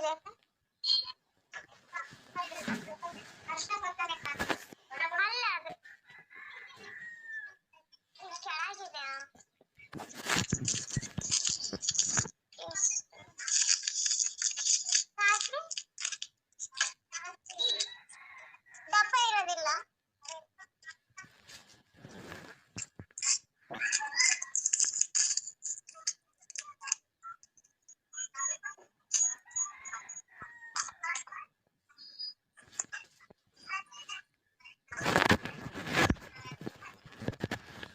ಇದೆ ಅಲ್ಲ ಅದು ಇಲ್ಲಿ ಕೆಳಗಿದೆ ಸಾಕ್ರಿ? ದಪ್ಪ ಇರೋದಿಲ್ಲ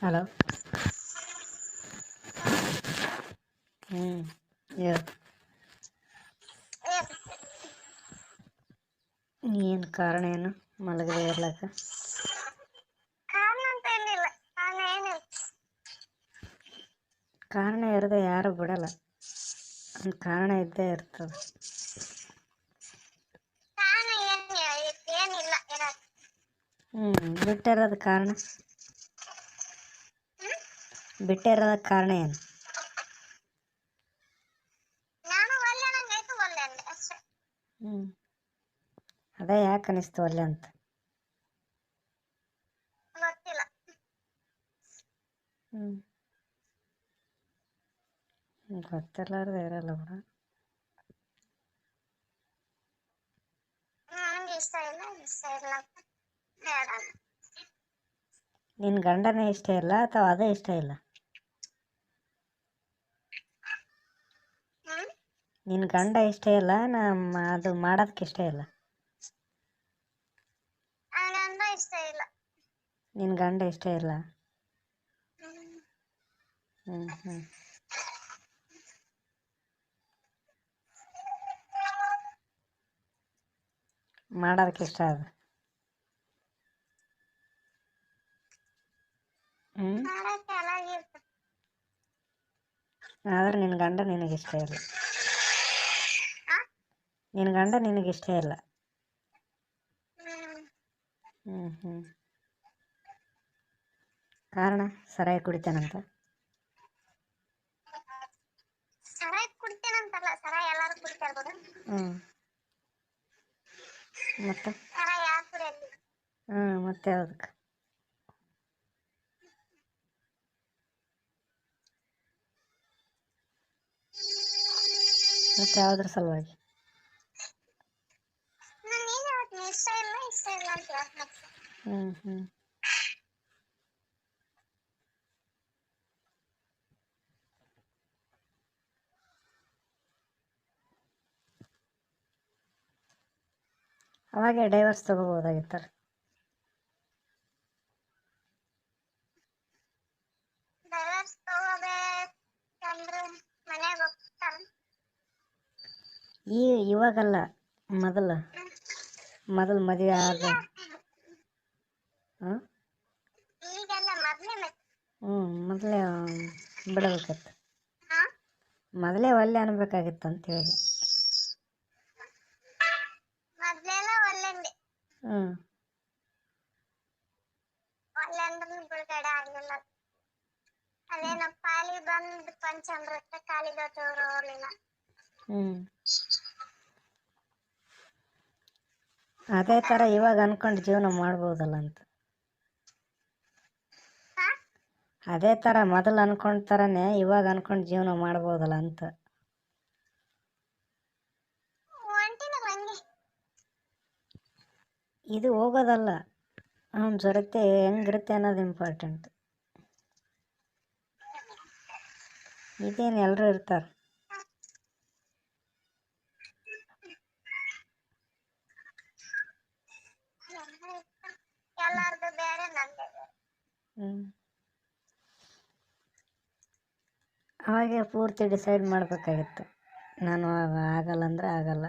ಹಲೋ ಹ್ಞೂ ಹೇಳು ಏನು ಕಾರಣ ಏನು ಮಲಗದೆ ಇರ್ಲಕ್ಕ ಕಾರಣ ಅಂತ ಏನಿಲ್ಲ ಕಾರಣ ಏನಿಲ್ಲ ಕಾರಣ ಇರದೆ ಯಾರು ಬಿಡಲ್ಲ ಒಂದು ಕಾರಣ ಇದ್ದೇ ಇರ್ತದೆ ಕಾರಣ ಏನ್ ಏನಿಲ್ಲ ಇರೋದು ಹ್ಞೂ ಬಿಟ್ಟಿರೋದು ಕಾರಣ ಬಿಟ್ಟಿರೋದಕ್ಕೆ ಕಾರಣ ಏನು? ಹ್ಞೂ ಅದೇ ಯಾಕೆ ಅನಿಸ್ತು ಅಲ್ಲೇ ಅಂತ? ಹ್ಞೂ ಗೊತ್ತಿರ್ಲಾರ್ದೆ ಇರಲ್ಲ ಬೇಡ. ನಿನ್ನ ಗಂಡನೇ ಇಷ್ಟ ಇಲ್ಲ ಅಥವಾ ಅದೇ ಇಷ್ಟ ಇಲ್ಲ ಹ್ಮ್ ನಿನ್ನ ಗಂಡ ಇಷ್ಟ ಇಲ್ಲ ನಮ್ಮ ಅದು ಮಾಡೋದಕ್ಕೆ ಇಷ್ಟ ಇಲ್ಲ. ನನಗಂದ ಇಷ್ಟ ಇಲ್ಲ. ನಿನ್ನ ಗಂಡ ಇಷ್ಟ ಇಲ್ಲ? ಹ್ಮ್. ಹ್ಞೂ ಹ್ಞೂ ಮಾಡೋದಕ್ಕೆ ಇಷ್ಟ ಅದು ಹ್ಞೂ ಮಾಡಕ್ಕೆ ಆದ್ರೆ ನಿನ್ನ ಗಂಡ ನಿನಗೆ ಇಷ್ಟ ಇಲ್ಲ? ನಿನ್ನ ಗಂಡ ನಿನಗೆ ಇಷ್ಟ ಇಲ್ಲ. ಹ್ಮ್. ಹ್ಞೂ ಹ್ಞೂ ಕಾರಣ ಸರಾಯಿ ಕುಡಿತಾನಂತ? ಹ್ಞೂ ಮತ್ತೆ? ಹ್ಞೂ ಮತ್ತೆ ಅದಕ್ಕೆ ಮತ್ತೆ ಯಾವುದ್ರ ಸಲುವಾಗಿ ನಾನು ಏನು ಹೇಳ್ತೀನಿ ಇಷ್ಟ ಇಲ್ಲ ಇಷ್ಟ ಇಲ್ಲ ಹ್ಞೂ ಹ್ಞೂ ಅವಾಗೆ ಡೈವರ್ಸ್ ಹೋಗ್ತಾರ. ಈ ಇವಾಗಲ್ಲ ಮೊದಲು ಮೊದಲು ಮದುವೆ ಆದ ಹಾಂ? ಹ್ಞೂ ಮೊದಲೇ ಬಿಡಬೇಕಿತ್ತು ಹಾ? ಮೊದಲೇ ಒಲ್ಲೆ ಅನ್ಬೇಕಾಗಿತ್ತು ಅಂತ ಹೇಳಿ. ಹ್ಞೂ ಅದೇನೋ ಪಾಲಿ ಬಂದು ಪಂಚಾಮೃತ ಕಾಲಿಗೆ ತೋರು ಹೋಗ್ಲಿಲ್ಲ ಹ್ಞೂ ಅದೇ ಥರ ಇವಾಗ ಅನ್ಕೊಂಡು ಜೀವನ ಮಾಡ್ಬೋದಲ್ಲ ಅಂತ ಹಾ ಅದೇ ಥರ ಮೊದಲು ಅನ್ಕೊಂಡ ಥರನೇ ಇವಾಗ ಅನ್ಕೊಂಡು ಜೀವನ ಮಾಡ್ಬೋದಲ್ಲ ಅಂತ. ಇದು ಹೋಗೋದಲ್ಲ. ಅವನ ಜೊತೆ ಹೆಂಗಿರುತ್ತೆ ಅನ್ನೋದು ಇಂಪಾರ್ಟೆಂಟ್ ಇದೇನು ಎಲ್ಲರೂ ಇರ್ತಾರೆ. ಅವಾಗೆ ಪೂರ್ತಿ ಡಿಸೈಡ್ ಮಾಡಬೇಕಾಗಿತ್ತು. ನಾನು ಆಗ- ಆಗಲ್ಲ ಅಂದರೆ ಆಗಲ್ಲ.